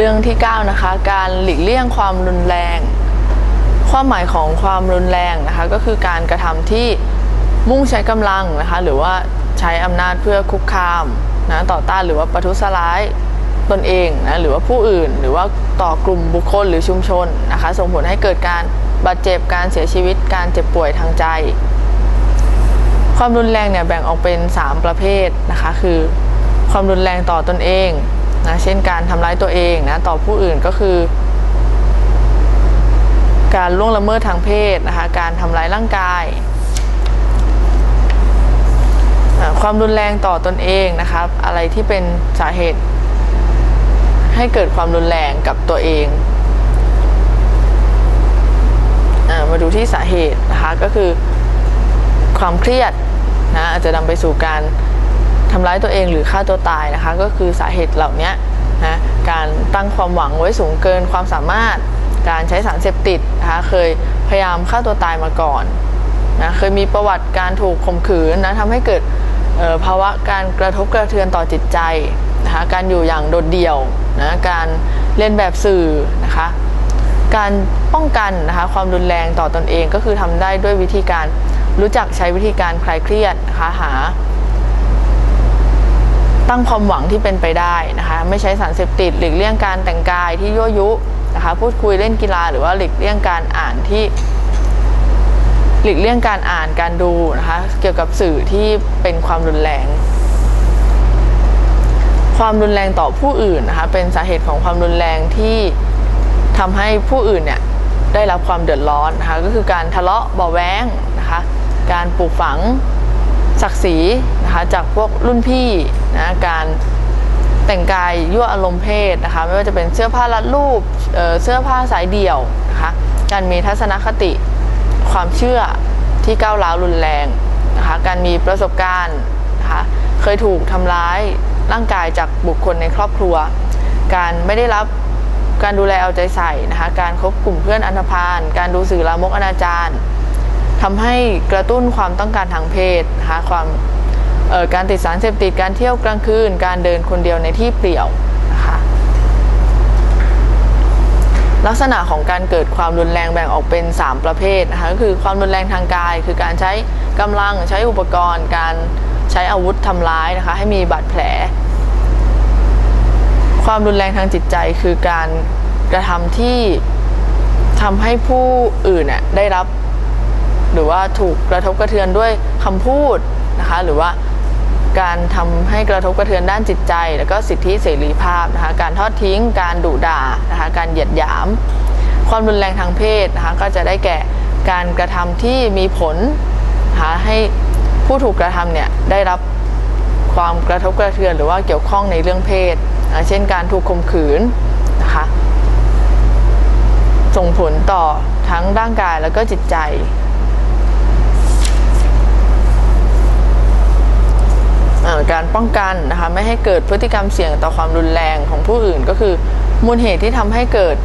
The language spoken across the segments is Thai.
เรื่องที่ 9 นะคะ การหลีกเลี่ยงความรุนแรง ความหมายของความรุนแรงนะคะ ก็คือการกระทำที่มุ่งใช้กำลังนะคะ หรือว่าใช้อำนาจเพื่อคุกคามนะต่อต้านหรือว่าประทุษร้ายตนเองนะหรือว่าผู้อื่นหรือว่าต่อกลุ่มบุคคลหรือชุมชนนะคะ ส่งผลให้เกิดการบาดเจ็บการเสียชีวิต การเจ็บป่วยทางใจ ความรุนแรงเนี่ยแบ่งออกเป็น 3 ประเภทนะคะ คือ ความรุนแรงต่อตนเอง นะเช่นการทำร้ายตัวเองนะต่อผู้อื่นก็คือ การล่วงละเมิดทางเพศนะคะการทำร้ายร่างกายความรุนแรงต่อตนเองนะครับ อะไรที่เป็นสาเหตุ ให้เกิดความรุนแรงกับตัวเองอมาดูที่สาเหตุนะคะก็คือความเครียดนะอาจจะนำไปสู่การ ทำร้ายตัวเองหรือฆ่าตัวตายนะคะ ก็คือสาเหตุเหล่านี้นะการตั้งความหวังไว้สูงเกินความสามารถ การใช้สารเสพติดนะคะเคยพยายามฆ่าตัวตายมาก่อนนะเคยมีประวัติการถูกข่มขืนนะทำให้เกิดออภาวะการกระทบกระเทือนต่อจิตใจนะคะการอยู่อย่างโดดเดี่ยวนะการเล่นแบบสื่อนะคะการป้องกันนะคะความรุนแรงต่อตอนเองก็คือทำได้ด้วยวิธีการรู้จักใช้วิธีการคลายเครียดนะคะหา ตั้งความหวังที่เป็นไปได้นะคะ ไม่ใช้สารเสพติดหลีกเลี่ยงการแต่งกายที่ยั่วยุนะคะพูดคุยเล่นกีฬาหรือว่าหลีกเลี่ยงการอ่านที่หลีกเลี่ยงการอ่านการดูนะคะเกี่ยวกับสื่อที่เป็นความรุนแรง ความรุนแรงต่อผู้อื่นนะคะเป็นสาเหตุของความรุนแรงที่ทำให้ผู้อื่นเนี่ยได้รับความเดือดร้อนนะคะก็คือการทะเลาะเบาแวงนะคะการปลูกฝังศักดิ์ศรี นะคะจากพวกรุ่นพี่นะการแต่งกายยั่วอารมณ์เพศนะคะไม่ว่าจะเป็นเสื้อผ้ารัดรูปเเสื้อผ้าสายเดี่ยวนะคะการมีทัศนคติความเชื่อที่ก้าวร้าวรุนแรงนะคะการมีประสบการณ์นะคะเคยถูกทำร้ายร่างกายจากบุคคลในครอบครัว การไม่ได้รับการดูแลเอาใจใส่นะคะการคบกลุ่มเพื่อนอันธพาลการดูสื่อลามกอนาจารทำให้กระตุ้นความต้องการทางเพศนะคะความ การติดสารเสพติดการเที่ยวกลางคืน การเดินคนเดียวในที่เปลี่ยวนะคะลักษณะของการเกิดความรุนแรงแบ่งออกเป็น 3 ประเภทนะคะก็คือความรุนแรงทางกาย คือการใช้กำลังใช้อุปกรณ์ การใช้อาวุธทำร้ายนะคะให้มีบาดแผล ความรุนแรงทางจิตใจคือการกระทำที่ทำให้ผู้อื่นน่ะได้รับ หรือว่าถูกกระทบกระเทือนด้วยคำพูดนะคะหรือว่า การทำให้กระทบกระเทือนด้านจิตใจ แล้วก็สิทธิเสรีภาพนะคะการทอดทิ้ง การดุด่านะคะการเหยียดหยาม ความรุนแรงทางเพศนะคะก็จะได้แก่การกระทำที่มีผลนะคะให้ผู้ถูกกระทำเนี่ยได้รับความกระทบกระเทือนหรือว่าเกี่ยวข้องในเรื่องเพศ เช่นการถูกข่มขืนนะคะส่งผลต่อทั้งร่างกายแล้วก็จิตใจ เอ่อ การป้องกันนะคะไม่ให้เกิดพฤติกรรมเสี่ยงต่อความรุนแรงของผู้อื่นก็คือ มูลเหตุที่ทำให้เกิด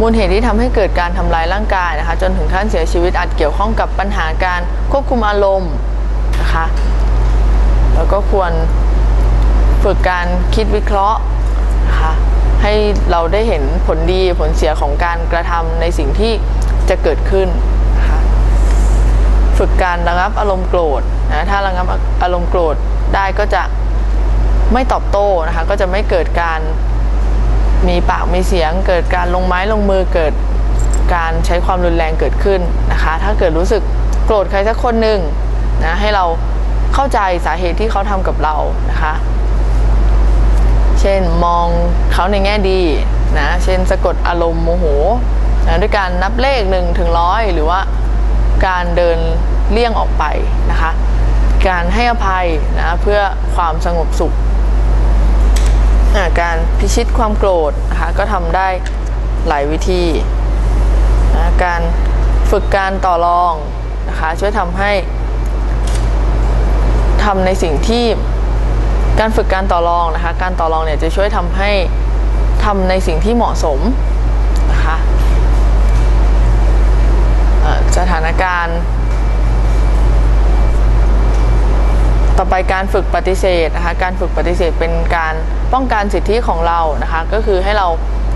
มูลเหตุที่ทำให้เกิดการทำลายร่างกายนะคะจนถึงขั้นเสียชีวิตอาจเกี่ยวข้องกับปัญหาการควบคุมอารมณ์นะคะแล้วก็ควรฝึกการคิดวิเคราะห์นะคะให้เราได้เห็นผลดีผลเสียของการกระทำในสิ่งที่จะเกิดขึ้น ฝึกการระงับอารมณ์โกรธนะถ้าระงับอารมณ์โกรธได้ก็จะไม่ตอบโต้นะคะก็จะไม่เกิดการมีปากมีเสียง เกิดการลงไม้ลงมือเกิดการใช้ความรุนแรงเกิดขึ้นนะคะ ถ้าเกิดรู้สึกโกรธใครสักคนหนึ่งนะให้เราเข้าใจสาเหตุที่เขาทำกับเรานะคะ เช่นมองเขาในแง่ดีนะเช่นสะกดอารมณ์โมโหนะด้วยการนับเลขหนึ่งถึงร้อยหรือว่า การเดินเลี่ยงออกไปนะคะ การให้อภัยนะเพื่อความสงบสุข การพิชิตความโกรธนะคะก็ทำได้หลายวิธีนะการฝึกการต่อรองนะคะช่วยทำให้ทำในสิ่งที่การฝึกการต่อรองนะคะ การต่อรองเนี่ยจะช่วยทำให้ทำในสิ่งที่เหมาะสมนะคะ สถานการณ์ ต่อไปการฝึกปฏิเสธนะคะการฝึกปฏิเสธเป็นการป้องกันสิทธิของเรานะคะก็คือให้เรา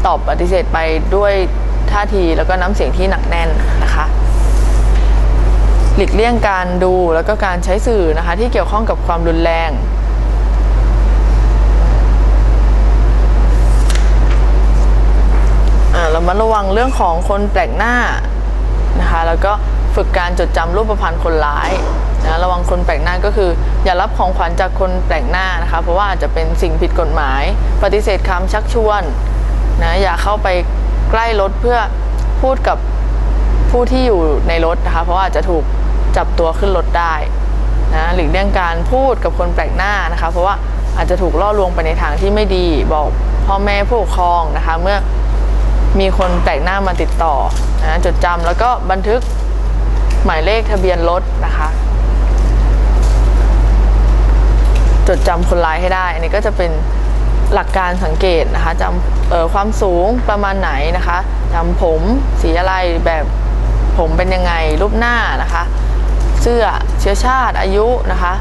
ตอบปฏิเสธไปด้วยท่าทีแล้วก็น้ำเสียงที่หนักแน่นนะคะหลีกเลี่ยงการดูแล้วก็การใช้สื่อนะคะที่เกี่ยวข้องกับความรุนแรงอ่าเรามาระวังเรื่องของคนแปลกหน้า แล้วก็ฝึกการจดจำรูปพรรณคนร้ายนะระวังคนแปลกหน้าก็คือ อย่ารับของขวัญจากคนแปลกหน้านะคะ เพราะว่าอาจจะเป็นสิ่งผิดกฎหมาย ปฏิเสธคำชักชวนนะอย่าเข้าไปใกล้รถเพื่อพูดกับผู้ที่อยู่ในรถนะคะ เพราะว่าอาจจะถูกจับตัวขึ้นรถได้นะหลีกเลี่ยงการพูดกับคนแปลกหน้านะคะ เพราะว่าอาจจะถูกล่อลวงไปในทางที่ไม่ดี บอกพ่อแม่ผู้ปกครองนะคะ เมื่อ มีคนแปลกหน้ามาติดต่อนะจดจำแล้วก็บันทึกหมายเลขทะเบียนรถนะคะ จดจำคนร้ายให้ได้ อันนี้ก็จะเป็นหลักการสังเกตนะคะจำความสูงประมาณไหนนะคะจำผมสีอะไรแบบผมเป็นยังไงรูปหน้านะคะ เสื้อเชื้อชาติอายุนะคะ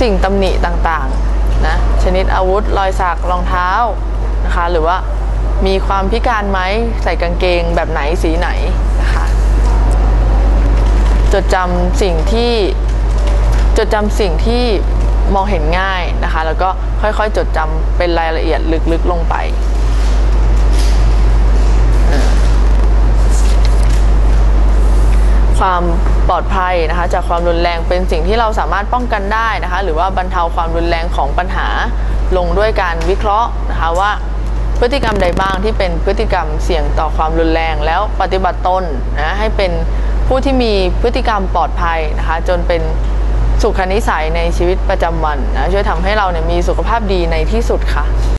สิ่งตำหนิต่างๆนะชนิดอาวุธรอยสักรองเท้านะคะ หรือว่า มีความพิการไหมใส่กางเกงแบบไหนสีไหนนะคะจดจำสิ่งที่จดจำสิ่งที่มองเห็นง่ายนะคะ แล้วก็ค่อยๆ จดจำเป็นรายละเอียดลึกๆลงไปความปลอดภัยนะคะจากความรุนแรงเป็นสิ่งที่เราสามารถป้องกันได้นะคะ หรือว่าบรรเทาความรุนแรงของปัญหาลงด้วยการวิเคราะห์นะคะว่า พฤติกรรมใดบ้างที่เป็นพฤติกรรมเสี่ยงต่อความรุนแรง แล้วปฏิบัติตนนะให้เป็นผู้ที่มีพฤติกรรมปลอดภัยนะคะ จนเป็นสุขนิสัยในชีวิตประจำวันนะช่วยทำให้เราเนี่ยมีสุขภาพดีในที่สุดค่ะ